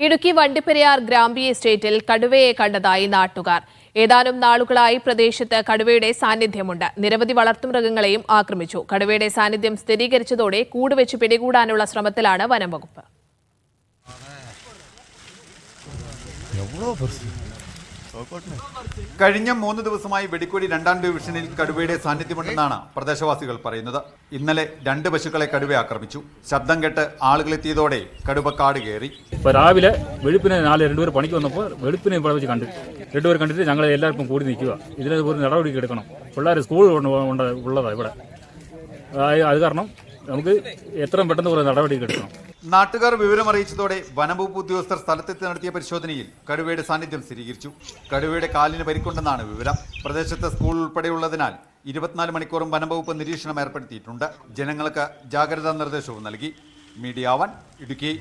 ഇടുക്കി വണ്ടിപ്പെരിയാർ ഗ്രാമ്പി എസ്റ്റേറ്റിൽ കടുവയെ കണ്ടതായി നാട്ടുകാർ. ഏതാനും നാളുകളായി പ്രദേശത്ത് കടുവയുടെ സാന്നിധ്യമുണ്ട്. നിരവധി വളർത്തുമൃഗങ്ങളെയും ആക്രമിച്ചു. കടുവയുടെ സാന്നിധ്യം സ്ഥിരീകരിച്ചതോടെ കൂടുവെച്ച് പിടികൂടാനുള്ള ശ്രമത്തിലാണ് വനംവകുപ്പ് കഴിഞ്ഞ മൂന്ന് ദിവസമായി വെടിക്കോടി രണ്ടാം ഡിവിഷനിൽ കടുവയുടെ സാന്നിധ്യമുണ്ടെന്നാണ് പ്രദേശവാസികൾ പറയുന്നത്. ഇന്നലെ രണ്ട് പശുക്കളെ കടുവ ആക്രമിച്ചു. ശബ്ദം കേട്ട് ആളുകളെത്തിയതോടെ കടുവ കാട് കയറി. ഇപ്പൊ രാവിലെ വെളുപ്പിനെ നാല് രണ്ടുപേർ പണിക്ക് വന്നപ്പോൾ വെളുപ്പിനെ ഇവിടെ വെച്ച് കണ്ടു രണ്ടുപേർ കണ്ടിട്ട് ഞങ്ങൾ എല്ലാവർക്കും കൂടി നിൽക്കുക. ഇതിനൊരു നടപടി എടുക്കണം പിള്ളേർ സ്കൂൾ ഉള്ളതാണ് ഇവിടെ. അത് കാരണം നമുക്ക് എത്രയും പെട്ടെന്ന് കുറേ നടപടി എടുക്കണം നാട്ടുകാർ വിവരമറിയിച്ചതോടെ വനംവകുപ്പ് ഉദ്യോഗസ്ഥർ സ്ഥലത്തെത്തി നടത്തിയ പരിശോധനയിൽ കടുവയുടെ സാന്നിധ്യം സ്ഥിരീകരിച്ചു. കടുവയുടെ കാലിന് പരിക്കുണ്ടെന്നാണ് വിവരം. പ്രദേശത്ത് സ്കൂൾ ഉൾപ്പെടെയുള്ളതിനാൽ ഇരുപത്തിനാല് മണിക്കൂറും വനംവകുപ്പ് നിരീക്ഷണം ഏർപ്പെടുത്തിയിട്ടുണ്ട്. ജനങ്ങൾക്ക് ജാഗ്രതാ നിർദ്ദേശവും നൽകി. Media One Idukki.